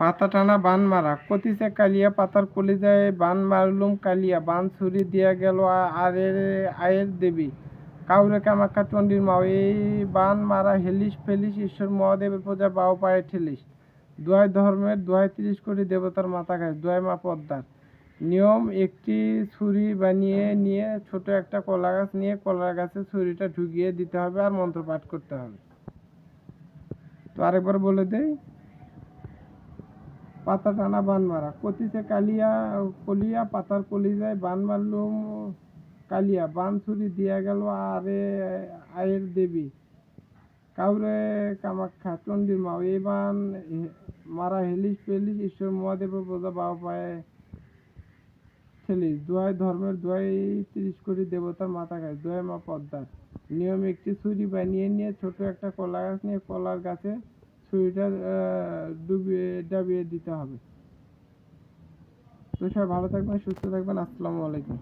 পাতা টানা বান মারা কতিছে কালিয়া পাতার কলিজায় বান মারলুম কালিয়া। বান ছুরি দিয়া গেল আরের আয়ের দেবী কাউরে কামাখ্যা চণ্ডীর মাও। এই বান মারা হেলিস ফেলিস ঈশ্বর মহাদেবের প্রজা বাও পায়ে ঠেলিস দুয়াই ধর্মের দোয়াই তিরিশ কোটি দেবতার মাথা খায় দুয়াই মা পদ্মার নিয়ম একটি ছুরি বানিয়ে নিয়ে ছোট একটা কলা গাছ নিয়ে কলা গাছে ছুরিটা ঢুকিয়ে দিতে হবে আর মন্ত্র পাঠ করতে হবে। তো আরেকবার বলে দেই পাতা টানা বান মারা কতিছে কালিয়া, কলিয়া পাতার কলি যায়, বান মারলুম কালিয়া, বান ছুরি দিয়া গেল আরে আয়ের দেবী কাউরে কামাখ্যা চণ্ডীর মাও, এই বান মারা হেলিস পেলিস ঈশ্বর মহাদেবের বোঝা বাবা পায়ে। ঠেলিস দোয়াই ধর্মের দোয়াই তিরিশ কোটি দেবতার মাথা খায় দোয়াই মা পদ্মার নিয়ম একটি ছুরি বানিয়ে নিয়ে, ছোট একটা কলা গাছ নিয়ে কলার গাছে আহ, ডুবিয়ে ডাবিয়ে দিতে হবে। তো সবাই ভালো থাকবেন সুস্থ থাকবেন আসসালামু আলাইকুম।